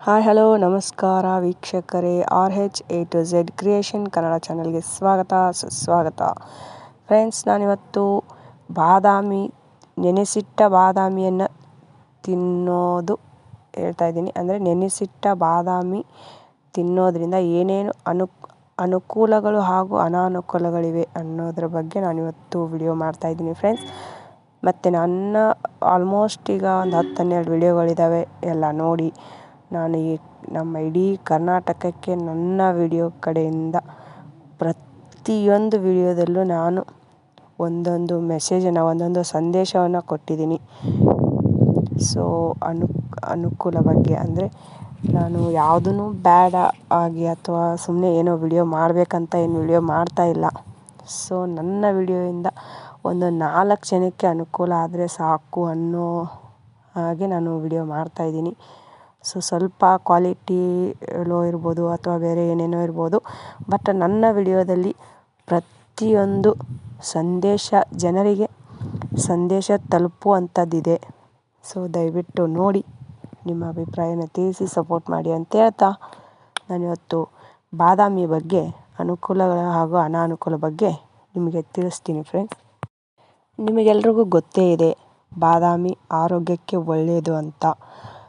Hi, hello, ನಮಸ್ಕಾರ ವೀಕ್ಷಕರೇ. R H A to Z creation Kannada ಚಾನಲ್ಗೆ ಸ್ವಾಗತ, ಸುಸ್ವಾಗತ. ಫ್ರೆಂಡ್ಸ್, ನಾನಿವತ್ತು ಬಾದಾಮಿ, ನೆನೆಸಿಟ್ಟ ಬಾದಾಮಿಯನ್ನು ತಿನ್ನೋದು ಹೇಳ್ತಾ ಇದ್ದೀನಿ. ಅಂದರೆ ನೆನೆಸಿಟ್ಟ ಬಾದಾಮಿ ತಿನ್ನೋದ್ರಿಂದ ಏನೇನು ಅನು, ಅನುಕೂಲಗಳು ಹಾಗೂ ಅನಾನುಕೂಲಗಳಿವೆ ಅನ್ನೋದ್ರ ಬಗ್ಗೆ ನಾನಿವತ್ತು ವಿಡಿಯೋ ಮಾಡ್ತಾಯಿದ್ದೀನಿ ಫ್ರೆಂಡ್ಸ್. ಮತ್ತು ನನ್ನ ಆಲ್ಮೋಸ್ಟ್ ಈಗ ಒಂದು ಹತ್ತು ಹನ್ನೆರಡು ವಿಡಿಯೋಗಳಿದ್ದಾವೆ ಎಲ್ಲ ನೋಡಿ ನಾನು ಈ ನಮ್ಮ ಇಡೀ ಕರ್ನಾಟಕಕ್ಕೆ ನನ್ನ ವಿಡಿಯೋ ಕಡೆಯಿಂದ ಪ್ರತಿಯೊಂದು ವಿಡಿಯೋದಲ್ಲೂ ನಾನು ಒಂದೊಂದು ಮೆಸೇಜನ್ನು ಒಂದೊಂದು ಸಂದೇಶವನ್ನು ಕೊಟ್ಟಿದ್ದೀನಿ. ಸೊ ಅನು, ಅನುಕೂಲ ಬಗ್ಗೆ ಅಂದರೆ ನಾನು ಯಾವುದೂ ಬೇಡ ಆಗಿ ಅಥವಾ ಸುಮ್ಮನೆ ಏನೋ ವಿಡಿಯೋ ಮಾಡಬೇಕಂತ ಏನು ವಿಡಿಯೋ ಮಾಡ್ತಾ ಇಲ್ಲ. ಸೊ ನನ್ನ ವಿಡಿಯೋಯಿಂದ ಒಂದು ನಾಲ್ಕು ಜನಕ್ಕೆ ಅನುಕೂಲ ಆದರೆ ಸಾಕು ಅನ್ನೋ ಹಾಗೆ ನಾನು ವಿಡಿಯೋ ಮಾಡ್ತಾಯಿದ್ದೀನಿ ಸೊ ಸ್ವಲ್ಪ ಕ್ವಾಲಿಟಿ ಲೋ ಇರ್ಬೋದು ಅಥವಾ ಬೇರೆ ಏನೇನೋ ಇರ್ಬೋದು. ಬಟ್ ನನ್ನ ವಿಡಿಯೋದಲ್ಲಿ ಪ್ರತಿಯೊಂದು ಸಂದೇಶ ಜನರಿಗೆ ಸಂದೇಶ ತಲುಪುವಂಥದ್ದಿದೆ. ಸೊ ದಯವಿಟ್ಟು ನೋಡಿ, ನಿಮ್ಮ ಅಭಿಪ್ರಾಯನ ತಿಳಿಸಿ ಸಪೋರ್ಟ್ ಮಾಡಿ ಅಂತ ಹೇಳ್ತಾ ನಾನಿವತ್ತು ಬಾದಾಮಿ ಬಗ್ಗೆ, ಅನುಕೂಲಗಳ ಹಾಗೂ ಅನಾನುಕೂಲ ಬಗ್ಗೆ ನಿಮಗೆ ತಿಳಿಸ್ತೀನಿ ಫ್ರೆಂಡ್ಸ್ ನಿಮಗೆಲ್ರಿಗೂ ಗೊತ್ತೇ ಇದೆ, ಬಾದಾಮಿ ಆರೋಗ್ಯಕ್ಕೆ ಒಳ್ಳೆಯದು ಅಂತ.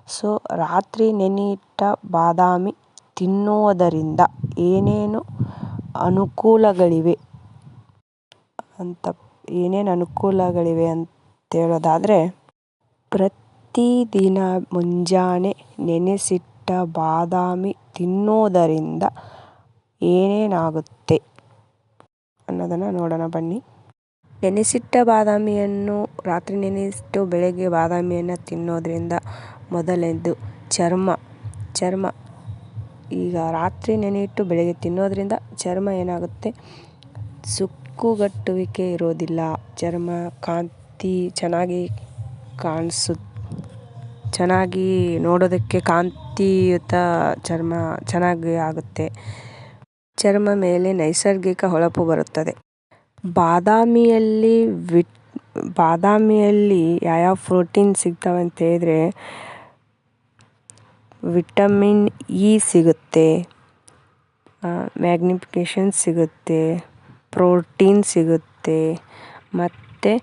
ಸೊ, ರಾತ್ರಿ ನೆನೆಯಿಟ್ಟ ಬಾದಾಮಿ ತಿನ್ನುವುದರಿಂದ ಏನೇನು ಅನುಕೂಲಗಳಿವೆ ಅಂತ, ಏನೇನು ಅನುಕೂಲಗಳಿವೆ ಅಂತ ಹೇಳೋದಾದರೆ, ಪ್ರತಿದಿನ ಮುಂಜಾನೆ ನೆನೆಸಿಟ್ಟ ಬಾದಾಮಿ ತಿನ್ನೋದರಿಂದ ಏನೇನಾಗುತ್ತೆ ಅನ್ನೋದನ್ನು ನೋಡೋಣ ಬನ್ನಿ. ನೆನೆಸಿಟ್ಟ ಬಾದಾಮಿಯನ್ನು, ರಾತ್ರಿ ನೆನೆಸಿಟ್ಟು ಬೆಳಗ್ಗೆ ಬಾದಾಮಿಯನ್ನು ತಿನ್ನೋದ್ರಿಂದ ಮೊದಲನೇದು ಚರ್ಮ. ಚರ್ಮ ಈಗ ರಾತ್ರಿ ನೆನೆಯಿಟ್ಟು ಬೆಳಗ್ಗೆ ತಿನ್ನೋದ್ರಿಂದ ಚರ್ಮ ಏನಾಗುತ್ತೆ? ಸುಕ್ಕುಗಟ್ಟುವಿಕೆ ಇರೋದಿಲ್ಲ. ಚರ್ಮ ಕಾಂತಿ ಚೆನ್ನಾಗಿ ಕಾಣಿಸು, ಚೆನ್ನಾಗಿ ನೋಡೋದಕ್ಕೆ ಕಾಂತಿಯುತ ಚರ್ಮ ಚೆನ್ನಾಗಿ ಆಗುತ್ತೆ. ಚರ್ಮ ಮೇಲೆ ನೈಸರ್ಗಿಕ ಹೊಳಪು ಬರುತ್ತದೆ. ಬಾದಾಮಿಯಲ್ಲಿ ವಿಟ್, ಬಾದಾಮಿಯಲ್ಲಿ ಯಾವ್ಯಾವ ಪ್ರೋಟೀನ್ ಸಿಗ್ತವೆ ಅಂತ ಹೇಳಿದ್ರೆ ವಿಟಮಿನ್ ಇ ಸಿಗುತ್ತೆ. ಮ್ಯಾಗ್ನಿಫಿಕೇಷನ್ ಸಿಗುತ್ತೆ, ಪ್ರೋಟೀನ್ ಸಿಗುತ್ತೆ, ಮತ್ತು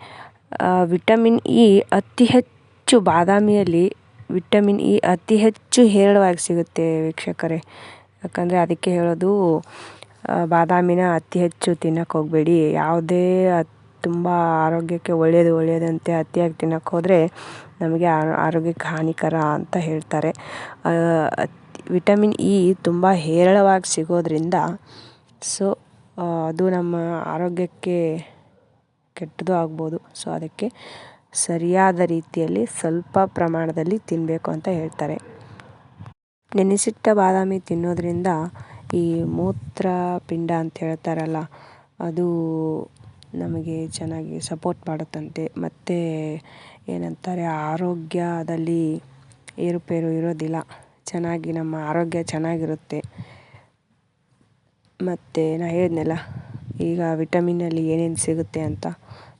ವಿಟಮಿನ್ ಇ ಅತಿ ಹೆಚ್ಚು ಬಾದಾಮಿಯಲ್ಲಿ ವಿಟಮಿನ್ ಇ ಅತಿ ಹೆಚ್ಚು ಹೇರಳವಾಗಿ ಸಿಗುತ್ತೆ ವೀಕ್ಷಕರೇ. ಯಾಕಂದರೆ ಅದಕ್ಕೆ ಹೇಳೋದು ಬಾದಾಮಿನ ಅತಿ ಹೆಚ್ಚು ತಿನ್ನಕ್ಕೆ ಹೋಗಬೇಡಿ. ಯಾವುದೇ ತುಂಬ ಆರೋಗ್ಯಕ್ಕೆ ಒಳ್ಳೆಯದು ಒಳ್ಳೆಯದಂತೆ ಅತಿಯಾಗಿ ತಿನ್ನಕ್ಕೆ ಹೋದರೆ ನಮಗೆ ಆರೋಗ್ಯಕ್ಕೆ ಹಾನಿಕರ ಅಂತ ಹೇಳ್ತಾರೆ. ವಿಟಮಿನ್ ಇ ತುಂಬ ಹೇರಳವಾಗಿ ಸಿಗೋದ್ರಿಂದ ಸೊ ಅದು ನಮ್ಮ ಆರೋಗ್ಯಕ್ಕೆ ಕೆಟ್ಟದ್ದು ಆಗ್ಬೋದು. ಸೊ, ಅದಕ್ಕೆ ಸರಿಯಾದ ರೀತಿಯಲ್ಲಿ ಸ್ವಲ್ಪ ಪ್ರಮಾಣದಲ್ಲಿ ತಿನ್ನಬೇಕು ಅಂತ ಹೇಳ್ತಾರೆ. ನೆನೆಸಿಟ್ಟ ಬಾದಾಮಿ ತಿನ್ನೋದ್ರಿಂದ ಈ ಮೂತ್ರಪಿಂಡ ಅಂತ ಹೇಳ್ತಾರಲ್ಲ, ಅದು ನಮಗೆ ಚೆನ್ನಾಗಿ ಸಪೋರ್ಟ್ ಮಾಡುತ್ತಂತೆ. ಮತ್ತು ಏನಂತಾರೆ, ಆರೋಗ್ಯದಲ್ಲಿ ಏರುಪೇರು ಇರೋದಿಲ್ಲ. ಚೆನ್ನಾಗಿ ನಮ್ಮ ಆರೋಗ್ಯ ಚೆನ್ನಾಗಿರುತ್ತೆ. ಮತ್ತು ನಾ ಹೇಳಿದ್ನಲ್ಲ, ಈಗ ವಿಟಮಿನಲ್ಲಿ ಏನೇನು ಸಿಗುತ್ತೆ ಅಂತ.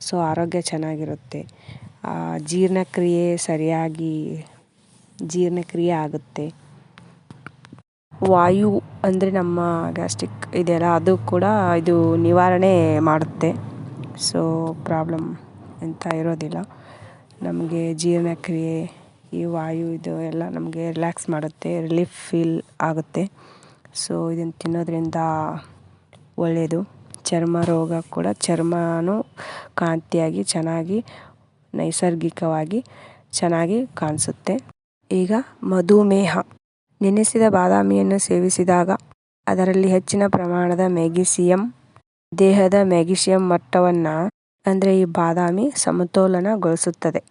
ಸೊ ಆರೋಗ್ಯ ಚೆನ್ನಾಗಿರುತ್ತೆ. ಜೀರ್ಣಕ್ರಿಯೆ ಸರಿಯಾಗಿ, ಜೀರ್ಣಕ್ರಿಯೆ ಆಗುತ್ತೆ. ವಾಯು ಅಂದರೆ ನಮ್ಮ ಗ್ಯಾಸ್ಟ್ರಿಕ್ ಇದೆಯಲ್ಲ, ಅದು ಕೂಡ ಇದು ನಿವಾರಣೆ ಮಾಡುತ್ತೆ. ಸೊ ಪ್ರಾಬ್ಲಮ್ ಎಂಥ ಇರೋದಿಲ್ಲ. ನಮಗೆ ಜೀರ್ಣಕ್ರಿಯೆ ಈ ವಾಯು ಇದು ಎಲ್ಲ ನಮಗೆ ರಿಲ್ಯಾಕ್ಸ್ ಮಾಡುತ್ತೆ ರಿಲೀಫ್ ಫೀಲ್ ಆಗುತ್ತೆ. ಸೊ ಇದನ್ನು ತಿನ್ನೋದ್ರಿಂದ ಒಳ್ಳೆಯದು ಚರ್ಮ ರೋಗ ಕೂಡ ಚರ್ಮನೂ ಕಾಂತಿಯಾಗಿ ಚೆನ್ನಾಗಿ, ನೈಸರ್ಗಿಕವಾಗಿ ಚೆನ್ನಾಗಿ ಕಾಣಿಸುತ್ತೆ. ಈಗ ಮಧುಮೇಹ. ನೆನೆಸಿದ ಬಾದಾಮಿಯನ್ನು ಸೇವಿಸಿದಾಗ ಅದರಲ್ಲಿ ಹೆಚ್ಚಿನ ಪ್ರಮಾಣದ ಮೆಗ್ನೀಸಿಯಮ್ ದೇಹದ ಮೆಗ್ನೀಸಿಯಮ್ ಮಟ್ಟವನ್ನು ಅಂದರೆ ಈ ಬಾದಾಮಿ ಸಮತೋಲನಗೊಳಿಸುತ್ತದೆ.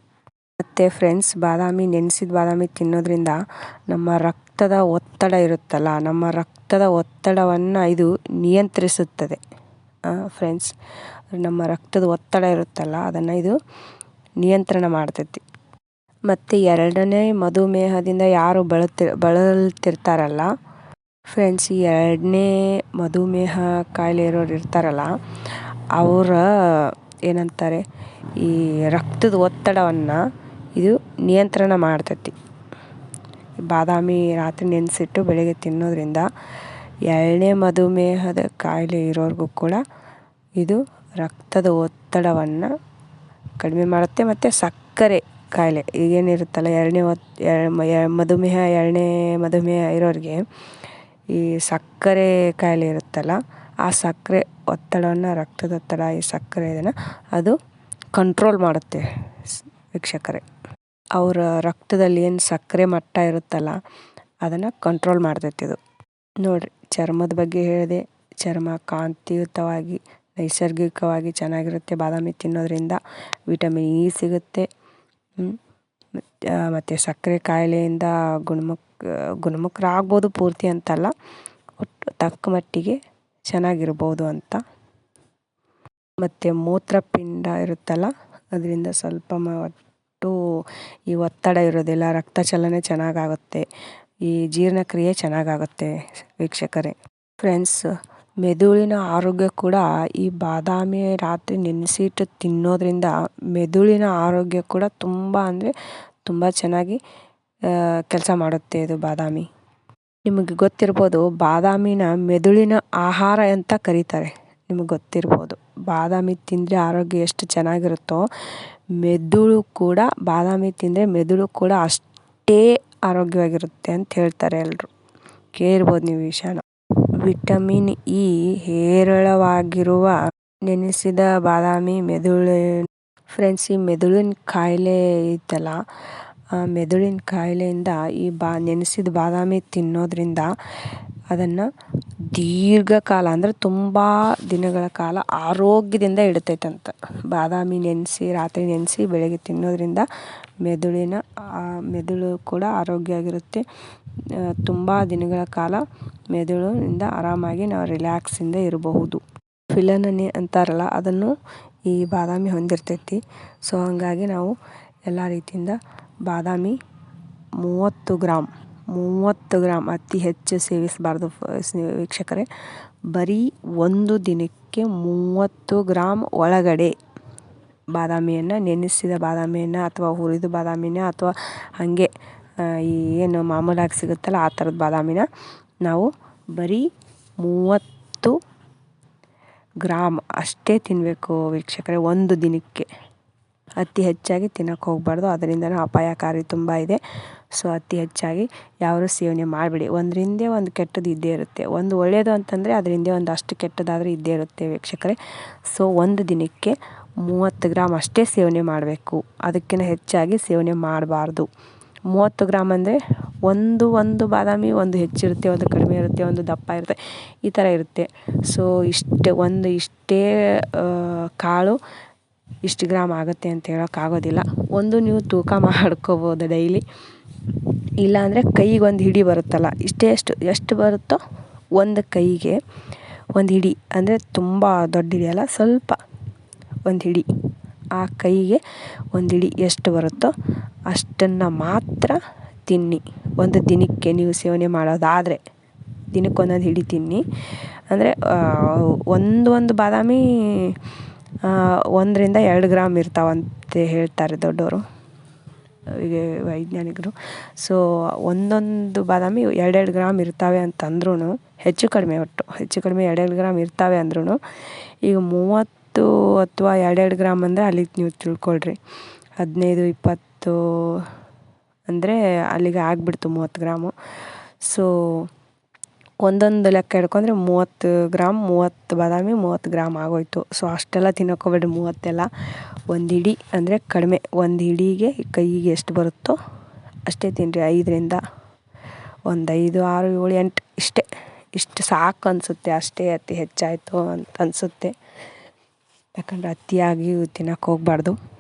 ಮತ್ತು ಫ್ರೆಂಡ್ಸ್ ಬಾದಾಮಿ ನೆನೆಸಿದ ಬಾದಾಮಿ ತಿನ್ನೋದ್ರಿಂದ ನಮ್ಮ ರಕ್ತದ ಒತ್ತಡ ಇರುತ್ತಲ್ಲ, ನಮ್ಮ ರಕ್ತದ ಒತ್ತಡವನ್ನು ಇದು ನಿಯಂತ್ರಿಸುತ್ತದೆ. ಫ್ರೆಂಡ್ಸ್ ನಮ್ಮ ರಕ್ತದ ಒತ್ತಡ ಇರುತ್ತಲ್ಲ, ಅದನ್ನು ಇದು ನಿಯಂತ್ರಣ ಮಾಡ್ತೈತಿ. ಮತ್ತು ಎರಡನೇ ಮಧುಮೇಹದಿಂದ ಯಾರು ಬಳಲ್ತಿ ಬಳಲ್ತಿರ್ತಾರಲ್ಲ ಫ್ರೆಂಡ್ಸ್ ಈ ಎರಡನೇ ಮಧುಮೇಹ ಕಾಯಿಲೆ ಇರೋರು ಇರ್ತಾರಲ್ಲ, ಅವರ ಏನಂತಾರೆ, ಈ ರಕ್ತದ ಒತ್ತಡವನ್ನು ಇದು ನಿಯಂತ್ರಣ ಮಾಡ್ತೈತಿ. ಬಾದಾಮಿ ರಾತ್ರಿ ನೆನೆಸಿಟ್ಟು ಬೆಳಗ್ಗೆ ತಿನ್ನೋದ್ರಿಂದ ಎರಡನೇ ಮಧುಮೇಹದ ಕಾಯಿಲೆ ಇರೋರಿಗೂ ಕೂಡ ಇದು ರಕ್ತದ ಒತ್ತಡವನ್ನು ಕಡಿಮೆ ಮಾಡುತ್ತೆ ಮತ್ತು ಸಕ್ಕರೆ ಕಾಯಿಲೆ ಈಗೇನಿರುತ್ತಲ್ಲ, ಎರಡನೇ ಒತ್ ಮಧುಮೇಹ, ಎರಡನೇ ಮಧುಮೇಹ ಇರೋರಿಗೆ ಈ ಸಕ್ಕರೆ ಕಾಯಿಲೆ ಇರುತ್ತಲ್ಲ, ಆ ಸಕ್ಕರೆ ಒತ್ತಡವನ್ನು ರಕ್ತದೊತ್ತಡ ಈ ಸಕ್ಕರೆ ಇದನ್ನು ಅದು ಕಂಟ್ರೋಲ್ ಮಾಡುತ್ತೆ ವೀಕ್ಷಕರೇ. ಅವರ ರಕ್ತದಲ್ಲಿ ಏನು ಸಕ್ಕರೆ ಮಟ್ಟ ಇರುತ್ತಲ್ಲ, ಅದನ್ನು ಕಂಟ್ರೋಲ್ ಮಾಡ್ತೈತೆ ಇದು. ನೋಡಿರಿ, ಚರ್ಮದ ಬಗ್ಗೆ ಹೇಳಿದೆ, ಚರ್ಮ ಕಾಂತಿಯುತವಾಗಿ, ನೈಸರ್ಗಿಕವಾಗಿ ಚೆನ್ನಾಗಿರುತ್ತೆ, ಬಾದಾಮಿ ತಿನ್ನೋದ್ರಿಂದ ವಿಟಮಿನ್ ಇ ಸಿಗುತ್ತೆ. ಮತ್ತು ಸಕ್ಕರೆ ಕಾಯಿಲೆಯಿಂದ ಗುಣಮುಖ, ಗುಣಮುಖರಾಗ್ಬೋದು ಪೂರ್ತಿ ಅಂತಲ್ಲ, ಒಟ್ಟು ತಕ್ಕ ಮಟ್ಟಿಗೆ ಚೆನ್ನಾಗಿರ್ಬೋದು ಅಂತ. ಮತ್ತು ಮೂತ್ರಪಿಂಡ ಇರುತ್ತಲ್ಲ, ಅದರಿಂದ ಸ್ವಲ್ಪ ಮಟ್ಟು ಈ ಒತ್ತಡ ಇರೋದಿಲ್ಲ ರಕ್ತ ಚಲನೆ ಚೆನ್ನಾಗಾಗುತ್ತೆ. ಈ ಜೀರ್ಣಕ್ರಿಯೆ ಚೆನ್ನಾಗಾಗುತ್ತೆ ವೀಕ್ಷಕರೇ. ಫ್ರೆಂಡ್ಸ್, ಮೆದುಳಿನ ಆರೋಗ್ಯ ಕೂಡ ಈ ಬಾದಾಮಿ ರಾತ್ರಿ ನೆನೆಸಿಟ್ಟು ತಿನ್ನೋದ್ರಿಂದ ಮೆದುಳಿನ ಆರೋಗ್ಯ ಕೂಡ ತುಂಬ ಅಂದರೆ ತುಂಬ ಚೆನ್ನಾಗಿ ಕೆಲಸ ಮಾಡುತ್ತೆ ಇದು ಬಾದಾಮಿ. ನಿಮಗೆ ಗೊತ್ತಿರ್ಬೋದು, ಬಾದಾಮಿನ ಮೆದುಳಿನ ಆಹಾರ ಅಂತ ಕರೀತಾರೆ. ನಿಮಗೆ ಗೊತ್ತಿರ್ಬೋದು, ಬಾದಾಮಿ ತಿಂದರೆ ಆರೋಗ್ಯ ಎಷ್ಟು ಚೆನ್ನಾಗಿರುತ್ತೋ, ಮೆದುಳು ಕೂಡ, ಬಾದಾಮಿ ತಿಂದರೆ ಮೆದುಳು ಕೂಡ ಅಷ್ಟೇ ಆರೋಗ್ಯವಾಗಿರುತ್ತೆ ಅಂತ ಹೇಳ್ತಾರೆ ಎಲ್ಲರೂ ಕೇಳಿರ್ಬೋದು ನೀವು ವಿಷಯನ ವಿಟಮಿನ್ ಇ ಹೇರಳವಾಗಿರುವ ನೆನೆಸಿದ ಬಾದಾಮಿ ಮೆದುಳು ಫ್ರೆಂಡ್ಸ್ ಈ ಮೆದುಳಿನ ಕಾಯಿಲೆ ಐತಲ್ಲ ಮೆದುಳಿನ ಕಾಯಿಲೆಯಿಂದ ಈ ಬಾ, ನೆನೆಸಿದ ಬಾದಾಮಿ ತಿನ್ನೋದ್ರಿಂದ ಅದನ್ನು ದೀರ್ಘಕಾಲ, ಅಂದರೆ ತುಂಬ ದಿನಗಳ ಕಾಲ ಆರೋಗ್ಯದಿಂದ ಇಡ್ತೈತಂತ. ಬಾದಾಮಿ ನೆನೆಸಿ, ರಾತ್ರಿ ನೆನೆಸಿ ಬೆಳಗ್ಗೆ ತಿನ್ನೋದ್ರಿಂದ ಮೆದುಳಿನ ಮೆದುಳು ಕೂಡ ಆರೋಗ್ಯ ಆಗಿರುತ್ತೆ ತುಂಬ ದಿನಗಳ ಕಾಲ ಮೆದುಳಿನಿಂದ ಆರಾಮಾಗಿ ನಾವು ರಿಲ್ಯಾಕ್ಸಿಂದ ಇರಬಹುದು. ಫಿಲನನಿ ಅಂತಾರಲ್ಲ, ಅದನ್ನು ಈ ಬಾದಾಮಿ ಹೊಂದಿರ್ತೈತಿ. ಸೊ, ಹಾಗಾಗಿ ನಾವು ಎಲ್ಲ ರೀತಿಯಿಂದ ಬಾದಾಮಿ, ಮೂವತ್ತು ಗ್ರಾಮ್ ಮೂವತ್ತು ಗ್ರಾಮ್ ಅತಿ ಹೆಚ್ಚು ಸೇವಿಸಬಾರ್ದು ವೀಕ್ಷಕರೇ. ಬರೀ ಒಂದು ದಿನಕ್ಕೆ ಮೂವತ್ತು ಗ್ರಾಮ್ ಒಳಗಡೆ ಬಾದಾಮಿಯನ್ನು, ನೆನೆಸಿದ ಬಾದಾಮಿಯನ್ನು ಅಥವಾ ಹುರಿದ ಬಾದಾಮಿನ ಅಥವಾ ಹಾಗೆ ಏನು ಮಾಮೂಲಾಗಿ ಸಿಗುತ್ತಲ್ಲ ಆ ಥರದ ಬಾದಾಮಿನ ನಾವು ಬರೀ ಮೂವತ್ತು ಗ್ರಾಮ್ ಅಷ್ಟೇ ತಿನ್ನಬೇಕು ವೀಕ್ಷಕರೇ, ಒಂದು ದಿನಕ್ಕೆ. ಅತಿ ಹೆಚ್ಚಾಗಿ ತಿನ್ನೋಕೆ ಹೋಗಬಾರ್ದು. ಅದರಿಂದನೂ ಅಪಾಯಕಾರಿ ತುಂಬ ಇದೆ. ಸೊ ಅತಿ ಹೆಚ್ಚಾಗಿ ಯಾರೂ ಸೇವನೆ ಮಾಡಬೇಡಿ. ಒಂದರಿಂದ ಒಂದು ಕೆಟ್ಟದ್ದು ಇದ್ದೇ ಇರುತ್ತೆ. ಒಂದು ಒಳ್ಳೆಯದು ಅಂತಂದರೆ ಅದರಿಂದ ಒಂದು ಅಷ್ಟು ಕೆಟ್ಟದಾದರೂ ಇದ್ದೇ ಇರುತ್ತೆ ವೀಕ್ಷಕರೇ. ಸೊ ಒಂದು ದಿನಕ್ಕೆ ಮೂವತ್ತು ಗ್ರಾಮ್ ಅಷ್ಟೇ ಸೇವನೆ ಮಾಡಬೇಕು. ಅದಕ್ಕಿಂತ ಹೆಚ್ಚಾಗಿ ಸೇವನೆ ಮಾಡಬಾರ್ದು. ಮೂವತ್ತು ಗ್ರಾಮ್ ಅಂದರೆ ಒಂದು ಒಂದು ಬಾದಾಮಿ ಒಂದು ಹೆಚ್ಚಿರುತ್ತೆ, ಒಂದು ಕಡಿಮೆ ಇರುತ್ತೆ, ಒಂದು ದಪ್ಪ ಇರುತ್ತೆ, ಈ ಥರ ಇರುತ್ತೆ. ಸೊ ಇಷ್ಟೇ, ಒಂದು ಇಷ್ಟೇ ಕಾಳು ಇಷ್ಟು ಗ್ರಾಮ್ ಆಗುತ್ತೆ ಅಂತ ಹೇಳೋಕ್ಕಾಗೋದಿಲ್ಲ ಒಂದು ನೀವು ತೂಕ ಮಾಡ್ಕೋಬೋದು ಡೈಲಿ. ಇಲ್ಲಾಂದರೆ ಒಂದು ಹಿಡಿ ಬರುತ್ತಲ್ಲ, ಇಷ್ಟೇ ಎಷ್ಟು ಎಷ್ಟು ಬರುತ್ತೋ ಒಂದು ಕೈಗೆ ಒಂದು ಹಿಡಿ. ಅಂದರೆ ತುಂಬ ದೊಡ್ಡ ಸ್ವಲ್ಪ ಒಂದು ಹಿಡಿ. ಆ ಕೈಗೆ ಒಂದು ಹಿಡಿ ಎಷ್ಟು ಬರುತ್ತೋ ಅಷ್ಟನ್ನು ಮಾತ್ರ ತಿನ್ನಿ. ಒಂದು ದಿನಕ್ಕೆ ನೀವು ಸೇವನೆ ಮಾಡೋದಾದರೆ ದಿನಕ್ಕೆ ಒಂದೊಂದು ಹಿಡಿ ತಿನ್ನಿ. ಅಂದರೆ ಒಂದು ಒಂದು ಬಾದಾಮಿ ಒಂದರಿಂದ ಎರಡು ಗ್ರಾಮ್ ಇರ್ತಾವಂತೆ ಹೇಳ್ತಾರೆ ದೊಡ್ಡವರು ಈಗ ವೈಜ್ಞಾನಿಕರು. ಸೊ ಒಂದೊಂದು ಬಾದಾಮಿ ಎರಡೆರಡು ಗ್ರಾಮ್ ಇರ್ತಾವೆ ಅಂತಂದ್ರೂ ಹೆಚ್ಚು ಕಡಿಮೆ ಒಟ್ಟು, ಹೆಚ್ಚು ಕಡಿಮೆ ಎರಡೆರಡು ಗ್ರಾಮ್ ಇರ್ತಾವೆ ಅಂದ್ರೂ ಈಗ ಮೂವತ್ತು ಅಥವಾ ಎರಡೆರಡು ಗ್ರಾಮ್ ಅಂದರೆ ಅಲ್ಲಿಗೆ ನೀವು ತಿಳ್ಕೊಳ್ರಿ. ಹದಿನೈದು, ಇಪ್ಪತ್ತು ಅಂದರೆ ಅಲ್ಲಿಗೆ ಆಗಿಬಿಡ್ತು ಮೂವತ್ತು ಗ್ರಾಮು. ಸೊ ಒಂದೊಂದು ಲೆಕ್ಕ ಹಿಡ್ಕೊಂಡ್ರೆ ಮೂವತ್ತು ಗ್ರಾಮ್, ಮೂವತ್ತು ಬಾದಾಮಿ, ಮೂವತ್ತು ಗ್ರಾಮ್ ಆಗೋಯಿತು. ಸೊ ಅಷ್ಟೆಲ್ಲ ತಿನ್ನೋಕೋಬೇಡಿ ಮೂವತ್ತೆಲ್ಲ. ಒಂದು ಹಿಡಿ ಅಂದರೆ ಕಡಿಮೆ. ಒಂದು ಹಿಡಿಗೆ ಕೈಗೆ ಎಷ್ಟು ಬರುತ್ತೋ ಅಷ್ಟೇ ತಿನ್ನಿರಿ ಐದರಿಂದ ಒಂದು ಐದು, ಆರು, ಏಳು, ಎಂಟು ಇಷ್ಟೇ. ಇಷ್ಟು ಸಾಕು ಅನಿಸುತ್ತೆ. ಅಷ್ಟೇ ಅತಿ ಹೆಚ್ಚಾಯಿತು ಅಂತ ಅನಿಸುತ್ತೆ. ಯಾಕಂದರೆ ಅತಿಯಾಗಿ ತಿನ್ನೋಕೆ ಹೋಗಬಾರ್ದು.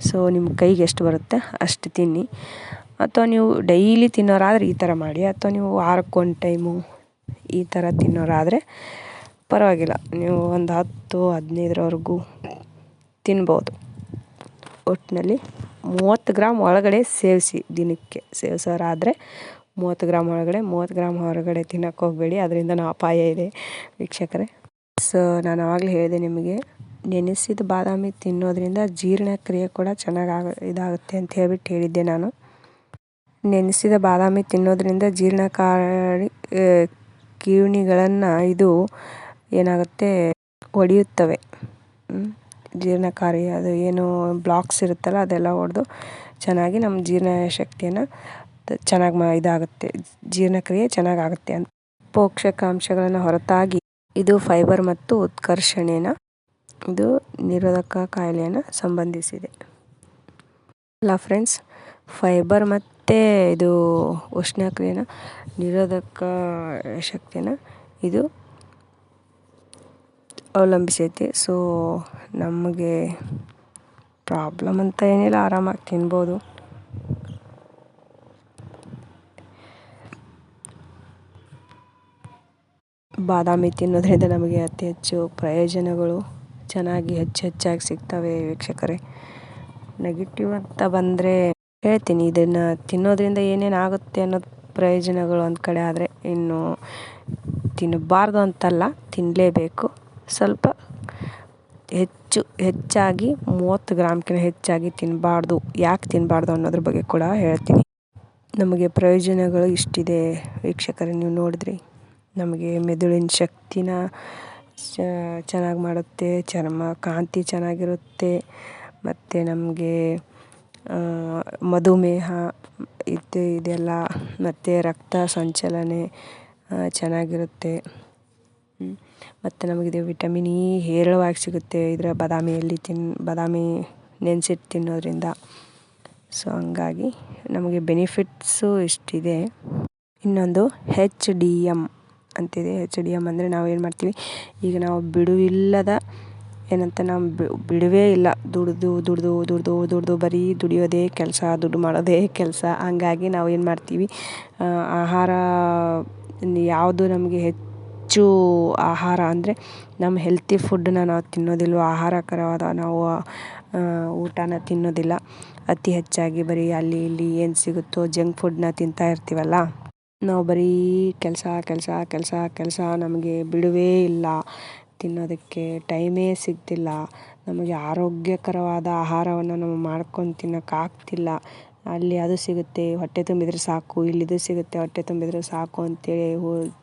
ಸೊ ನಿಮ್ಮ ಕೈಗೆ ಎಷ್ಟು ಬರುತ್ತೆ ಅಷ್ಟು ತಿನ್ನಿ. ಅಥವಾ ನೀವು ಡೈಲಿ ತಿನ್ನೋರಾದರೆ ಈ ಥರ ಮಾಡಿ, ಅಥವಾ ನೀವು ವಾರಕ್ಕೆ ಒಂದು ಟೈಮು ಈ ಥರ ತಿನ್ನೋರಾದರೆ ಪರವಾಗಿಲ್ಲ, ನೀವು ಒಂದು ಹತ್ತು, ಹದಿನೈದರವರೆಗೂ ತಿನ್ಬೋದು. ಒಟ್ಟಿನಲ್ಲಿ ಮೂವತ್ತು ಗ್ರಾಮ್ ಒಳಗಡೆ ಸೇವಿಸಿ ದಿನಕ್ಕೆ, ಸೇವಿಸೋರಾದರೆ ಮೂವತ್ತು ಗ್ರಾಮ್ ಒಳಗಡೆ, ಮೂವತ್ತು ಗ್ರಾಮ್ ಹೊರಗಡೆ ತಿನ್ನೋಕೆ ಹೋಗಬೇಡಿ ಅದರಿಂದನೂ ಅಪಾಯ ಇದೆ ವೀಕ್ಷಕರೇ. ಸೊ ನಾನು ಆವಾಗಲೇ ಹೇಳಿದೆ ನಿಮಗೆ, ನೆನೆಸಿದ ಬಾದಾಮಿ ತಿನ್ನೋದ್ರಿಂದ ಜೀರ್ಣಕ್ರಿಯೆ ಕೂಡ ಚೆನ್ನಾಗಿ ಆಗ, ಇದಾಗುತ್ತೆ ಅಂತ ಹೇಳ್ಬಿಟ್ಟು ಹೇಳಿದ್ದೆ ನಾನು. ನೆನೆಸಿದ ಬಾದಾಮಿ ತಿನ್ನೋದ್ರಿಂದ ಜೀರ್ಣಕಾರಿ ಕಿಣ್ವಗಳನ್ನು ಇದು ಏನಾಗುತ್ತೆ, ಒಡೆಯುತ್ತವೆ. ಜೀರ್ಣಕಾರಿ ಅದು ಏನು ಬ್ಲಾಕ್ಸ್ ಇರುತ್ತಲ್ಲ, ಅದೆಲ್ಲ ಹೊಡೆದು ಚೆನ್ನಾಗಿ ನಮ್ಮ ಜೀರ್ಣ ಶಕ್ತಿಯನ್ನು ಚೆನ್ನಾಗಿ ಮಾ, ಇದಾಗುತ್ತೆ. ಜೀರ್ಣಕ್ರಿಯೆ ಚೆನ್ನಾಗಾಗುತ್ತೆ ಅಂತ. ಪೋಷಕಾಂಶಗಳನ್ನು ಹೊರತಾಗಿ ಇದು ಫೈಬರ್ ಮತ್ತು ಉತ್ಕರ್ಷಣೆನ ಇದು ನಿರೋಧಕ ಕಾಯಿಲೆಯನ್ನು ಸಂಬಂಧಿಸಿದೆ. ಅಲ್ಲ ಫ್ರೆಂಡ್ಸ್ ಫೈಬರ್ ಮತ್ತು ಇದು ಉಷ್ಣಕ್ರಿಯೆನ ನಿರೋಧಕ ಶಕ್ತಿನ ಇದು ಅವಲಂಬಿಸೈತಿ ಸೊ ನಮಗೆ ಪ್ರಾಬ್ಲಮ್ ಅಂತ ಏನಿಲ್ಲ, ಆರಾಮಾಗಿ ತಿನ್ಬೋದು. ಬಾದಾಮಿ ತಿನ್ನೋದ್ರಿಂದ ನಮಗೆ ಅತಿ ಹೆಚ್ಚು ಪ್ರಯೋಜನಗಳು ಚೆನ್ನಾಗಿ ಹೆಚ್ಚು ಹೆಚ್ಚಾಗಿ ಸಿಗ್ತವೆ ವೀಕ್ಷಕರೇ. ನೆಗೆಟಿವ್ ಅಂತ ಬಂದರೆ ಹೇಳ್ತೀನಿ, ಇದನ್ನು ತಿನ್ನೋದ್ರಿಂದ ಏನೇನು ಆಗುತ್ತೆ ಅನ್ನೋದು ಪ್ರಯೋಜನಗಳು ಒಂದು ಕಡೆ ಆದರೆ ಇನ್ನು ತಿನ್ನಬಾರ್ದು ಅಂತಲ್ಲ ತಿನ್ನಲೇಬೇಕು ಸ್ವಲ್ಪ ಹೆಚ್ಚು, ಹೆಚ್ಚಾಗಿ ಮೂವತ್ತು ಗ್ರಾಮ್ಕಿಂತ ಹೆಚ್ಚಾಗಿ ತಿನ್ನಬಾರ್ದು ಯಾಕೆ ತಿನ್ನಬಾರ್ದು ಅನ್ನೋದ್ರ ಬಗ್ಗೆ ಕೂಡ ಹೇಳ್ತೀನಿ. ನಮಗೆ ಪ್ರಯೋಜನಗಳು ಇಷ್ಟಿದೆ ವೀಕ್ಷಕರೇ, ನೀವು ನೋಡಿದ್ರಿ. ನಮಗೆ ಮೆದುಳಿನ ಶಕ್ತಿನ ಚೆನ್ನಾಗಿ ಮಾಡುತ್ತೆ, ಚರ್ಮ, ಕಾಂತಿ ಚೆನ್ನಾಗಿರುತ್ತೆ, ಮತ್ತು ನಮಗೆ ಮಧುಮೇಹ ಇದು ಇದೆಲ್ಲ ಮತ್ತು ರಕ್ತ ಸಂಚಲನೆ ಚೆನ್ನಾಗಿರುತ್ತೆ. ಮತ್ತು ನಮಗಿದೆ ವಿಟಮಿನ್ ಇ ಹೇರಳವಾಗಿ ಸಿಗುತ್ತೆ ಇದರ ಬಾದಾಮಿಯಲ್ಲಿ ತಿನ್, ಬಾದಾಮಿ ನೆನೆಸಿಟ್ಟು ತಿನ್ನೋದ್ರಿಂದ. ಸೊ ಹಂಗಾಗಿ ನಮಗೆ ಬೆನಿಫಿಟ್ಸು ಇಷ್ಟಿದೆ. ಇನ್ನೊಂದು ಹೆಚ್ ಡಿ ಎಂ ಅಂತಿದೆ. ಹೆಚ್ ಡಿ ಎಂ ಅಂದರೆ ನಾವು ಏನು ಮಾಡ್ತೀವಿ? ಈಗ ನಾವು ಬಿಡುವಿಲ್ಲದ ಏನಂತ ನಾವು ಬಿಡುವೇ ಇಲ್ಲ. ದುಡ್ದು ದುಡ್ದು ದುಡ್ದು ದುಡ್ದು ಬರೀ ದುಡಿಯೋದೇ ಕೆಲಸ, ದುಡ್ಡು ಮಾಡೋದೇ ಕೆಲಸ. ಹಂಗಾಗಿ ನಾವು ಏನು ಮಾಡ್ತೀವಿ ಆಹಾರ, ಯಾವುದು ನಮಗೆ ಹೆಚ್ಚು ಆಹಾರ ಅಂದರೆ ನಮ್ಮ ಹೆಲ್ತಿ ಫುಡ್ಡನ್ನ ನಾವು ತಿನ್ನೋದಿಲ್ವೋ? ಆಹಾರಕರವಾದ ನಾವು ಊಟನ ತಿನ್ನೋದಿಲ್ಲ. ಅತಿ ಹೆಚ್ಚಾಗಿ ಬರೀ ಅಲ್ಲಿ ಇಲ್ಲಿ ಏನು ಸಿಗುತ್ತೋ ಜಂಕ್ ಫುಡ್ನ ತಿಂತಾ ಇರ್ತೀವಲ್ಲ? ನಾವು ಬರೀ ಕೆಲಸ ಕೆಲಸ ಕೆಲಸ ಕೆಲಸ ನಮಗೆ ಬಿಡುವೇ ಇಲ್ಲ. ತಿನ್ನೋದಕ್ಕೆ ಟೈಮೇ ಸಿಗ್ತಿಲ್ಲ. ನಮಗೆ ಆರೋಗ್ಯಕರವಾದ ಆಹಾರವನ್ನು ನಾವು ಮಾಡ್ಕೊಂಡು ತಿನ್ನೋಕ್ಕಾಗ್ತಿಲ್ಲ ಅಲ್ಲಿ ಅದು ಸಿಗುತ್ತೆ, ಹೊಟ್ಟೆ ತುಂಬಿದರೆ ಸಾಕು, ಇಲ್ಲಿ ಇದು ಸಿಗುತ್ತೆ, ಹೊಟ್ಟೆ ತುಂಬಿದರೆ ಸಾಕು ಅಂತೇಳಿ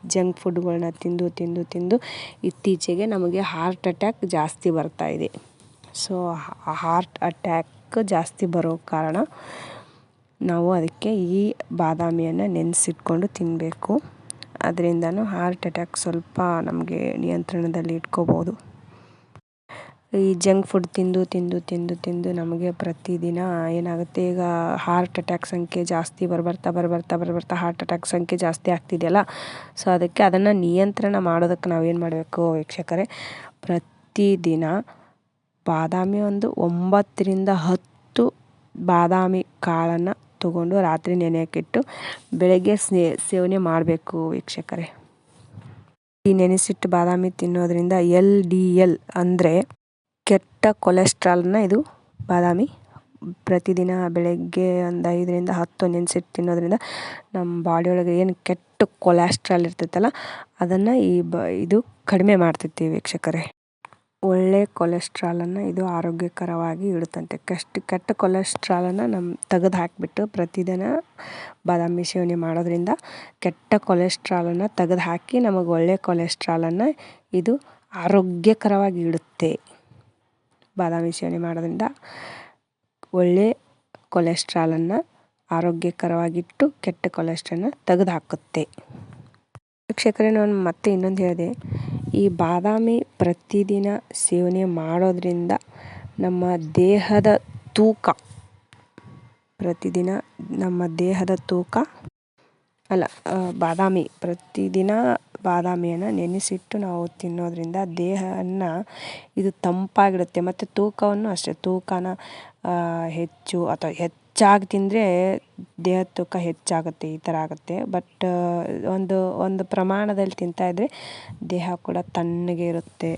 ಜಂಕ್ ಫುಡ್ಗಳನ್ನ ತಿಂದು ತಿಂದು ತಿಂದು ಇತ್ತೀಚೆಗೆ ನಮಗೆ ಹಾರ್ಟ್ ಅಟ್ಯಾಕ್ ಜಾಸ್ತಿ ಬರ್ತಾ ಇದೆ. ಸೊ, ಹಾರ್ಟ್ ಅಟ್ಯಾಕ್ ಜಾಸ್ತಿ ಬರೋ ಕಾರಣ ನಾವು ಅದಕ್ಕೆ ಈ ಬಾದಾಮಿಯನ್ನು ನೆನೆಸಿಟ್ಕೊಂಡು ತಿನ್ನಬೇಕು ಅದರಿಂದನೂ ಹಾರ್ಟ್ ಅಟ್ಯಾಕ್ ಸ್ವಲ್ಪ ನಮಗೆ ನಿಯಂತ್ರಣದಲ್ಲಿ ಇಟ್ಕೋಬೋದು. ಈ ಜಂಕ್ ಫುಡ್ ತಿಂದು ತಿಂದು ತಿಂದು ತಿಂದು ನಮಗೆ ಪ್ರತಿದಿನ ಏನಾಗುತ್ತೆ? ಈಗ ಹಾರ್ಟ್ ಅಟ್ಯಾಕ್ ಸಂಖ್ಯೆ ಜಾಸ್ತಿ ಬರ್ಬರ್ತಾ ಬರ್ಬರ್ತಾ ಬರ್ಬರ್ತಾ ಹಾರ್ಟ್ ಅಟ್ಯಾಕ್ ಸಂಖ್ಯೆ ಜಾಸ್ತಿ ಆಗ್ತಿದೆಯಲ್ಲ? ಸೊ ಅದಕ್ಕೆ ಅದನ್ನು ನಿಯಂತ್ರಣ ಮಾಡೋದಕ್ಕೆ ನಾವೇನು ಮಾಡಬೇಕು ವೀಕ್ಷಕರೇ? ಪ್ರತಿದಿನ ಬಾದಾಮಿ ಒಂದು ಒಂಬತ್ತರಿಂದ ಹತ್ತು ಬಾದಾಮಿ ಕಾಳನ್ನು ತಗೊಂಡು ರಾತ್ರಿ ನೆನೆಯೋಕ್ಕಿಟ್ಟು ಬೆಳಗ್ಗೆ ಸೇವನೆ ಮಾಡಬೇಕು ವೀಕ್ಷಕರೇ. ಈ ನೆನೆಸಿಟ್ಟು ಬಾದಾಮಿ ತಿನ್ನೋದ್ರಿಂದ ಎಲ್ ಡಿ ಎಲ್ ಅಂದರೆ ಕೆಟ್ಟ ಕೊಲೆಸ್ಟ್ರಾಲ್ನ ಇದು ಬಾದಾಮಿ. ಪ್ರತಿದಿನ ಬೆಳಗ್ಗೆ ಒಂದು ಐದರಿಂದ ಹತ್ತು ನೆನೆಸಿಟ್ಟು ತಿನ್ನೋದ್ರಿಂದ ನಮ್ಮ ಬಾಡಿ ಒಳಗೆ ಏನು ಕೆಟ್ಟ ಕೊಲೆಸ್ಟ್ರಾಲ್ ಇರ್ತೈತಲ್ಲ, ಅದನ್ನು ಈ ಬ, ಇದು ಕಡಿಮೆ ಮಾಡ್ತೈತಿ ವೀಕ್ಷಕರೇ. ಒಳ್ಳೆ ಕೊಲೆಸ್ಟ್ರಾಲನ್ನು ಇದು ಆರೋಗ್ಯಕರವಾಗಿ ಇಡುತ್ತಂತೆ. ಕಷ್ಟ, ಕೆಟ್ಟ ಕೊಲೆಸ್ಟ್ರಾಲನ್ನು ನಮ್ಮ ತೆಗೆದು ಹಾಕಿಬಿಟ್ಟು ಪ್ರತಿದಿನ ಬಾದಾಮಿ ಸೇವನೆ ಮಾಡೋದರಿಂದ ಕೆಟ್ಟ ಕೊಲೆಸ್ಟ್ರಾಲನ್ನು ತೆಗೆದು ಹಾಕಿ ನಮಗೆ ಒಳ್ಳೆ ಕೊಲೆಸ್ಟ್ರಾಲನ್ನು ಇದು ಆರೋಗ್ಯಕರವಾಗಿ ಇಡುತ್ತೆ. ಬಾದಾಮಿ ಸೇವನೆ ಮಾಡೋದ್ರಿಂದ ಒಳ್ಳೆ ಕೊಲೆಸ್ಟ್ರಾಲನ್ನು ಆರೋಗ್ಯಕರವಾಗಿಟ್ಟು ಕೆಟ್ಟ ಕೊಲೆಸ್ಟ್ರಾಲನ್ನ ತೆಗೆದು ಹಾಕುತ್ತೆ. ವೀಕ್ಷಕರೇ, ನಾನು ಮತ್ತೆ ಇನ್ನೊಂದು ಹೇಳಿದೆ. ಈ ಬಾದಾಮಿ ಪ್ರತಿದಿನ ಸೇವನೆ ಮಾಡೋದರಿಂದ ನಮ್ಮ ದೇಹದ ತೂಕ, ಪ್ರತಿದಿನ ನಮ್ಮ ದೇಹದ ತೂಕ, ಅಲ್ಲ ಬಾದಾಮಿ ಪ್ರತಿದಿನ ಬಾದಾಮಿಯನ್ನು ನೆನೆಸಿಟ್ಟು ನಾವು ತಿನ್ನೋದ್ರಿಂದ ದೇಹವನ್ನು ಇದು ತಂಪಾಗಿಡುತ್ತೆ ಮತ್ತು ತೂಕವನ್ನು ಅಷ್ಟೇ, ತೂಕನ ಹೆಚ್ಚು ಅಥವಾ ಹೆಚ್ಚು ಹೆಚ್ಚಾಗಿ ತಿಂದರೆ ದೇಹದ ತೂಕ ಹೆಚ್ಚಾಗುತ್ತೆ, ಈ ಥರ ಆಗುತ್ತೆ. ಬಟ್ ಒಂದು ಒಂದು ಪ್ರಮಾಣದಲ್ಲಿ ತಿಂತಾಯಿದ್ರೆ ದೇಹ ಕೂಡ ತಣ್ಣಗೆ ಇರುತ್ತೆ,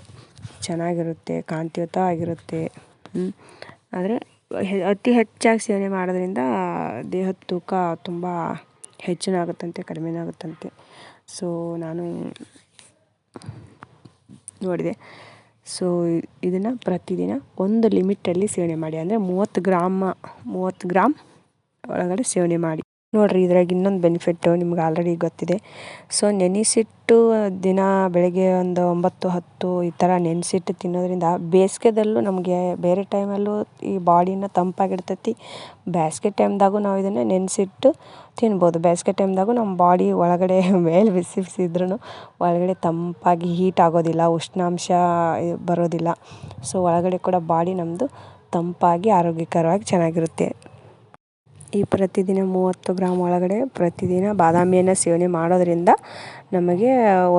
ಚೆನ್ನಾಗಿರುತ್ತೆ ಕಾಂತಿಯುತ ಆಗಿರುತ್ತೆ ಆದರೆ ಅತಿ ಹೆಚ್ಚಾಗಿ ಸೇವನೆ ಮಾಡೋದ್ರಿಂದ ದೇಹದ ತೂಕ ತುಂಬ ಹೆಚ್ಚಿನ ಆಗುತ್ತಂತೆ ಕಡಿಮೆನೂ ಆಗುತ್ತಂತೆ ಸೊ ನಾನು ನೋಡಿದೆ. ಸೊ ಇದನ್ನು ಪ್ರತಿದಿನ ಒಂದು ಲಿಮಿಟಲ್ಲಿ ಸೇವನೆ ಮಾಡಿ. ಅಂದರೆ ಮೂವತ್ತು ಗ್ರಾಮ, ಮೂವತ್ತು ಗ್ರಾಮ್ ಒಳಗಡೆ ಸೇವನೆ ಮಾಡಿ. ನೋಡಿರಿ, ಇದ್ರಾಗ ಇನ್ನೊಂದು ಬೆನಿಫಿಟ್ಟು ನಿಮ್ಗೆ ಆಲ್ರೆಡಿ ಗೊತ್ತಿದೆ. ಸೊ ನೆನೆಸಿಟ್ಟು ದಿನ ಬೆಳಗ್ಗೆ ಒಂದು ಒಂಬತ್ತು, ಹತ್ತು ಈ ಥರ ನೆನೆಸಿಟ್ಟು ತಿನ್ನೋದ್ರಿಂದ ಬೇಸಿಗೆದಲ್ಲೂ ನಮಗೆ ಬೇರೆ ಟೈಮಲ್ಲೂ ಈ ಬಾಡಿನ ತಂಪಾಗಿಡ್ತೈತಿ ಬೇಸಿಗೆ ಟೈಮ್ದಾಗೂ ನಾವು ಇದನ್ನು ನೆನೆಸಿಟ್ಟು ತಿನ್ಬೋದು. ಬೇಸಿಗೆ ಟೈಮ್ದಾಗೂ ನಮ್ಮ ಬಾಡಿ ಒಳಗಡೆ ಮೇಲೆ ಬಿಸಿ ಬಿಸಿ ಇದ್ರೂ ಒಳಗಡೆ ತಂಪಾಗಿ ಹೀಟ್ ಆಗೋದಿಲ್ಲ, ಉಷ್ಣಾಂಶ ಬರೋದಿಲ್ಲ. ಸೊ ಒಳಗಡೆ ಕೂಡ ಬಾಡಿ ನಮ್ಮದು ತಂಪಾಗಿ, ಆರೋಗ್ಯಕರವಾಗಿ ಚೆನ್ನಾಗಿರುತ್ತೆ. ಈ ಪ್ರತಿದಿನ ಮೂವತ್ತು ಗ್ರಾಮ್ ಒಳಗಡೆ ಪ್ರತಿದಿನ ಬಾದಾಮಿಯನ್ನು ಸೇವನೆ ಮಾಡೋದರಿಂದ ನಮಗೆ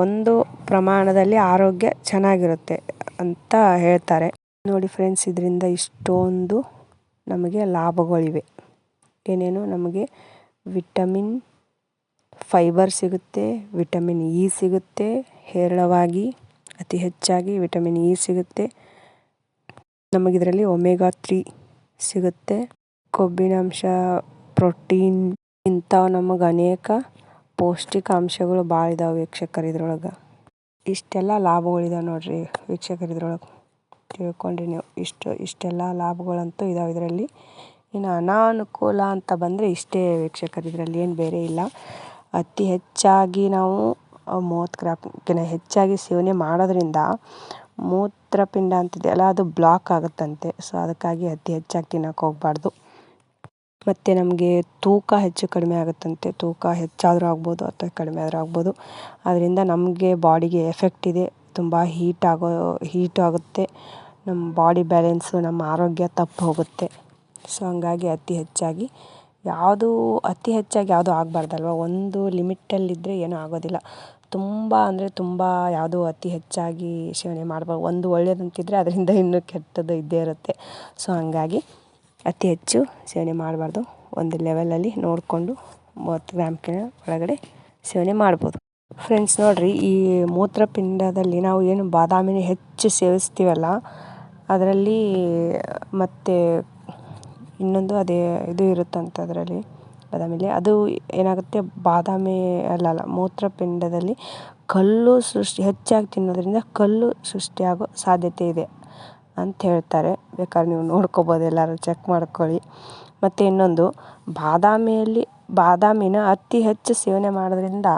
ಒಂದು ಪ್ರಮಾಣದಲ್ಲಿ ಆರೋಗ್ಯ ಚೆನ್ನಾಗಿರುತ್ತೆ ಅಂತ ಹೇಳ್ತಾರೆ. ನೋಡಿ ಫ್ರೆಂಡ್ಸ್ ಇದರಿಂದ ಇಷ್ಟೊಂದು ನಮಗೆ ಲಾಭಗಳಿವೆ. ಏನೇನು ನಮಗೆ ವಿಟಮಿನ್ ಫೈಬರ್ ಸಿಗುತ್ತೆ ವಿಟಮಿನ್ ಇ ಸಿಗುತ್ತೆ, ಹೇರಳವಾಗಿ, ಅತಿ ಹೆಚ್ಚಾಗಿ ವಿಟಮಿನ್ ಇ ಸಿಗುತ್ತೆ. ನಮಗಿದರಲ್ಲಿ ಒಮೆಗಾ ತ್ರೀ ಸಿಗುತ್ತೆ. ಕೊಬ್ಬಿನಾಂಶ, ಪ್ರೋಟೀನ್ ಇಂಥವು ನಮಗೆ ಅನೇಕ ಪೌಷ್ಟಿಕಾಂಶಗಳು ಭಾಳ ಇದಾವೆ ವೀಕ್ಷಕರ ಇದ್ರೊಳಗೆ. ಇಷ್ಟೆಲ್ಲ ಲಾಭಗಳಿದಾವೆ ನೋಡಿರಿ ವೀಕ್ಷಕರ ಇದ್ರೊಳಗೆ. ತಿಳ್ಕೊಂಡ್ರಿ ನೀವು. ಇಷ್ಟು, ಇಷ್ಟೆಲ್ಲ ಲಾಭಗಳಂತೂ ಇದಾವೆ ಇದರಲ್ಲಿ. ಇನ್ನು ಅನಾನುಕೂಲ ಅಂತ ಬಂದರೆ ಇಷ್ಟೇ ವೀಕ್ಷಕರು ಇದರಲ್ಲಿ. ಏನು ಬೇರೆ ಇಲ್ಲ. ಅತಿ ಹೆಚ್ಚಾಗಿ ನಾವು ಮೂವತ್ತು ಗ್ರಾಮ್ಗಿಂತ ಹೆಚ್ಚಾಗಿ ಸೇವನೆ ಮಾಡೋದ್ರಿಂದ ಮೂತ್ರಪಿಂಡ ಅಂತಿದೆಯಲ್ಲ ಅದು ಬ್ಲಾಕ್ ಆಗುತ್ತಂತೆ. ಸೊ ಅದಕ್ಕಾಗಿ ಅತಿ ಹೆಚ್ಚಾಗಿ ತಿನ್ನೋಕೆ ಹೋಗಬಾರ್ದು. ಮತ್ತು ನಮಗೆ ತೂಕ ಹೆಚ್ಚು ಕಡಿಮೆ ಆಗುತ್ತಂತೆ. ತೂಕ ಹೆಚ್ಚಾದರೂ ಆಗ್ಬೋದು ಅಥವಾ ಕಡಿಮೆ ಆದರೂ ಆಗ್ಬೋದು. ಅದರಿಂದ ನಮಗೆ ಬಾಡಿಗೆ ಎಫೆಕ್ಟ್ ಇದೆ. ತುಂಬ ಹೀಟ್ ಆಗೋ, ಹೀಟ್ ಆಗುತ್ತೆ. ನಮ್ಮ ಬಾಡಿ ಬ್ಯಾಲೆನ್ಸು, ನಮ್ಮ ಆರೋಗ್ಯ ತಪ್ಪು ಹೋಗುತ್ತೆ. ಸೊ ಹಂಗಾಗಿ ಅತಿ ಹೆಚ್ಚಾಗಿ ಯಾವುದು, ಅತಿ ಹೆಚ್ಚಾಗಿ ಯಾವುದೂ ಆಗಬಾರ್ದಲ್ವ? ಒಂದು ಲಿಮಿಟಲ್ಲಿದ್ದರೆ ಏನೂ ಆಗೋದಿಲ್ಲ. ತುಂಬ ಅಂದರೆ ತುಂಬ ಯಾವುದೂ ಅತಿ ಹೆಚ್ಚಾಗಿ ಸೇವನೆ ಮಾಡಬಾರ್ದು. ಒಂದು ಒಳ್ಳೆಯದಂತಿದ್ದರೆ ಅದರಿಂದ ಇನ್ನೂ ಕೆಟ್ಟದ್ದು ಇದ್ದೇ ಇರುತ್ತೆ. ಸೊ ಹಂಗಾಗಿ ಅತಿ ಹೆಚ್ಚು ಸೇವನೆ ಮಾಡಬಾರ್ದು. ಒಂದು ಲೆವೆಲಲ್ಲಿ ನೋಡಿಕೊಂಡು ಮೂವತ್ತು ಗ್ರಾಮ್ಕಿನ ಒಳಗಡೆ ಸೇವನೆ ಮಾಡ್ಬೋದು. ಫ್ರೆಂಡ್ಸ್ ನೋಡಿರಿ, ಈ ಮೂತ್ರಪಿಂಡದಲ್ಲಿ ನಾವು ಏನು ಬಾದಾಮಿನ ಹೆಚ್ಚು ಸೇವಿಸ್ತೀವಲ್ಲ, ಅದರಲ್ಲಿ ಮತ್ತು ಇನ್ನೊಂದು ಅದೇ ಇದು ಇರುತ್ತಂತ ಅದರಲ್ಲಿ ಬಾದಾಮಿಲಿ. ಅದು ಏನಾಗುತ್ತೆ, ಬಾದಾಮಿ ಅಲ್ಲಲ್ಲ ಮೂತ್ರಪಿಂಡದಲ್ಲಿ ಕಲ್ಲು ಸೃಷ್ಟಿ ಹೆಚ್ಚಾಗಿ ತಿನ್ನೋದ್ರಿಂದ ಕಲ್ಲು ಸೃಷ್ಟಿಯಾಗೋ ಸಾಧ್ಯತೆ ಇದೆ. ಅಂತ ಹೇಳ್ತಾರೆ. ಬೇಕಾದ್ರೆ ನೀವು ನೋಡ್ಕೊಬೋದು, ಎಲ್ಲರೂ ಚೆಕ್ ಮಾಡ್ಕೊಳ್ಳಿ. ಮತ್ತು ಇನ್ನೊಂದು, ಬಾದಾಮಿಯಲ್ಲಿ, ಬಾದಾಮಿನ ಅತಿ ಹೆಚ್ಚು ಸೇವನೆ ಮಾಡೋದ್ರಿಂದ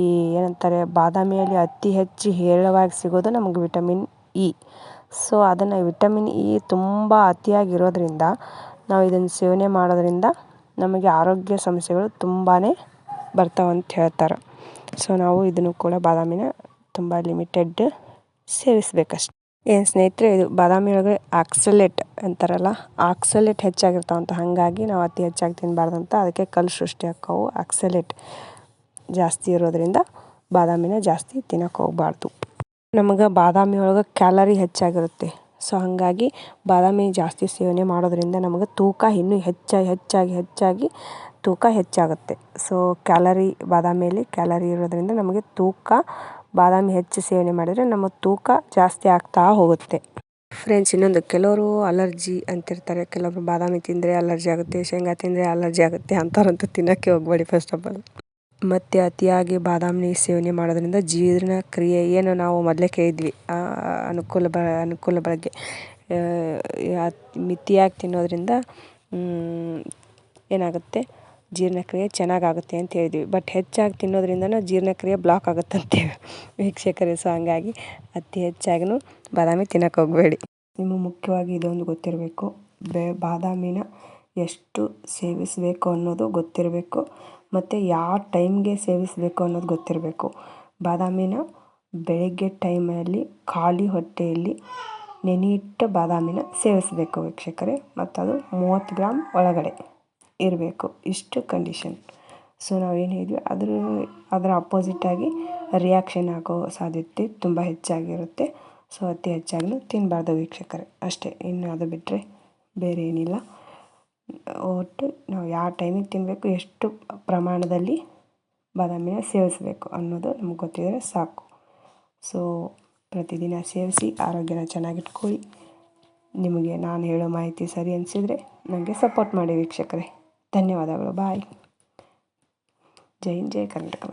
ಈ ಏನಂತಾರೆ, ಬಾದಾಮಿಯಲ್ಲಿ ಅತಿ ಹೆಚ್ಚು ಹೇರಳವಾಗಿ ಸಿಗೋದು ನಮಗೆ ವಿಟಮಿನ್ ಇ ಸೊ ಅದನ್ನು ವಿಟಮಿನ್ ಇ ತುಂಬ ಅತಿಯಾಗಿರೋದ್ರಿಂದ, ನಾವು ಇದನ್ನು ಸೇವನೆ ಮಾಡೋದ್ರಿಂದ ನಮಗೆ ಆರೋಗ್ಯ ಸಮಸ್ಯೆಗಳು ತುಂಬಾ ಬರ್ತಾವೆ ಅಂತ ಹೇಳ್ತಾರೆ. ಸೊ ನಾವು ಇದನ್ನು ಕೂಡ ಬಾದಾಮಿನ ತುಂಬ ಲಿಮಿಟೆಡ್ ಸೇವಿಸ್ಬೇಕಷ್ಟೆ. ಸ್ನೇಹಿತರೆ, ಇದು ಬಾದಾಮಿ ಒಳಗೆ ಆಕ್ಸಲೇಟ್ ಅಂತಾರಲ್ಲ, ಆಕ್ಸಲೇಟ್ ಹೆಚ್ಚಾಗಿರ್ತಾವಂತ. ಹಾಗಾಗಿ ನಾವು ಅತಿ ಹೆಚ್ಚಾಗಿ ತಿನ್ನಬಾರ್ದಂತ ಅದಕ್ಕೆ ಕಲ್ಲು ಸೃಷ್ಟಿ ಆಕ್ಕವು ಆಕ್ಸಲೇಟ್ ಜಾಸ್ತಿ ಇರೋದ್ರಿಂದ ಬಾದಾಮಿನ ಜಾಸ್ತಿ ತಿನ್ನಕ್ಕೆ ಹೋಗ್ಬಾರ್ದು. ನಮಗೆ ಬಾದಾಮಿ ಒಳಗೆ ಕ್ಯಾಲರಿ ಹೆಚ್ಚಾಗಿರುತ್ತೆ. ಸೊ ಹಾಗಾಗಿ ಬಾದಾಮಿ ಜಾಸ್ತಿ ಸೇವನೆ ಮಾಡೋದ್ರಿಂದ ನಮಗೆ ತೂಕ ಇನ್ನೂ ಹೆಚ್ಚಾಗಿ ಹೆಚ್ಚಾಗಿ ಹೆಚ್ಚಾಗಿ ತೂಕ ಹೆಚ್ಚಾಗುತ್ತೆ. ಸೊ ಕ್ಯಾಲರಿ, ಬಾದಾಮಿಯಲ್ಲಿ ಕ್ಯಾಲರಿ ಇರೋದ್ರಿಂದ ನಮಗೆ ತೂಕ ಬಾದಾಮಿ ಹೆಚ್ಚು ಸೇವನೆ ಮಾಡಿದರೆ ನಮ್ಮ ತೂಕ ಜಾಸ್ತಿ ಆಗ್ತಾ ಹೋಗುತ್ತೆ. ಫ್ರೆಂಡ್ಸ್ ಇನ್ನೊಂದು, ಕೆಲವರು ಅಲರ್ಜಿ ಅಂತಿರ್ತಾರೆ, ಕೆಲವರು ಬಾದಾಮಿ ತಿಂದರೆ ಅಲರ್ಜಿ ಆಗುತ್ತೆ, ಶೇಂಗಾ ತಿಂದರೆ ಅಲರ್ಜಿ ಆಗುತ್ತೆ ಅಂಥವ್ರಂತೂ ತಿನ್ನೋಕ್ಕೆ ಹೋಗಬೇಡಿ ಫಸ್ಟ್ ಆಫ್ ಆಲ್ ಮತ್ತು ಅತಿಯಾಗಿ ಬಾದಾಮಿ ಸೇವನೆ ಮಾಡೋದ್ರಿಂದ ಜೀರ್ಣಕ್ರಿಯೆ ಏನು ನಾವು ಮೊದಲೇ ಕೇಳಿದ್ವಿ ಅನುಕೂಲ ಬ, ಅನುಕೂಲ ಬಗ್ಗೆ ಮಿತಿಯಾಗಿ ತಿನ್ನೋದ್ರಿಂದ ಏನಾಗುತ್ತೆ? ಜೀರ್ಣಕ್ರಿಯೆ ಚೆನ್ನಾಗಾಗುತ್ತೆ ಅಂತ ಹೇಳಿದ್ವಿ. ಬಟ್ ಹೆಚ್ಚಾಗಿ ತಿನ್ನೋದ್ರಿಂದನೂ ಜೀರ್ಣಕ್ರಿಯೆ ಬ್ಲಾಕ್ ಆಗುತ್ತಂತೆ. ವೀಕ್ಷಕರೇ ಸೊ ಹಂಗಾಗಿ ಅತಿ ಹೆಚ್ಚಾಗಿನೂ ಬಾದಾಮಿ ತಿನ್ನಕ್ಕೆ ಹೋಗಬೇಡಿ. ನಿಮಗೆ ಮುಖ್ಯವಾಗಿ ಇದೊಂದು ಗೊತ್ತಿರಬೇಕು. ಬೆ, ಬಾದಾಮಿನ ಎಷ್ಟು ಸೇವಿಸಬೇಕು ಅನ್ನೋದು ಗೊತ್ತಿರಬೇಕು. ಮತ್ತು ಯಾವ ಟೈಮ್ಗೆ ಸೇವಿಸಬೇಕು ಅನ್ನೋದು ಗೊತ್ತಿರಬೇಕು. ಬಾದಾಮಿನ ಬೆಳಗ್ಗೆ ಟೈಮಲ್ಲಿ ಖಾಲಿ ಹೊಟ್ಟೆಯಲ್ಲಿ ನೆನೆಯಿಟ್ಟ ಬಾದಾಮಿನ ಸೇವಿಸಬೇಕು ವೀಕ್ಷಕರೇ. ಮತ್ತು ಅದು ಮೂವತ್ತು ಗ್ರಾಮ್ ಒಳಗಡೆ. ಇರಬೇಕು. ಇಷ್ಟು ಕಂಡೀಷನ್ ಸೊ ನಾವೇನು ಹೇಳಿದ್ವಿ, ಅದ್ರ, ಅದರ ಅಪೋಸಿಟ್ಟಾಗಿ ರಿಯಾಕ್ಷನ್ ಆಗೋ ಸಾಧ್ಯತೆ ತುಂಬ ಹೆಚ್ಚಾಗಿರುತ್ತೆ. ಸೊ ಅತಿ ಹೆಚ್ಚಾಗಲೂ ತಿನ್ನಬಾರ್ದು ವೀಕ್ಷಕರೇ. ಅಷ್ಟೇ, ಇನ್ನು ಅದು ಬಿಟ್ಟರೆ ಬೇರೆ ಏನಿಲ್ಲ. ಒಟ್ಟು ನಾವು ಯಾವ ಟೈಮಿಗೆ ತಿನ್ನಬೇಕು ಎಷ್ಟು ಪ್ರಮಾಣದಲ್ಲಿ ಬಾದಾಮಿನ ಸೇವಿಸಬೇಕು ಅನ್ನೋದು ನಮ್ಗೆ ಗೊತ್ತಿದ್ರೆ ಸಾಕು. ಸೊ ಪ್ರತಿದಿನ ಸೇವಿಸಿ, ಆರೋಗ್ಯನ ಚೆನ್ನಾಗಿಟ್ಕೊಳ್ಳಿ. ನಿಮಗೆ ನಾನು ಹೇಳೋ ಮಾಹಿತಿ ಸರಿ ಅನಿಸಿದರೆ ನನಗೆ ಸಪೋರ್ಟ್ ಮಾಡಿ ವೀಕ್ಷಕರೇ. ధన్యవాదాలు బాయ్. జై జై కర్ణాటక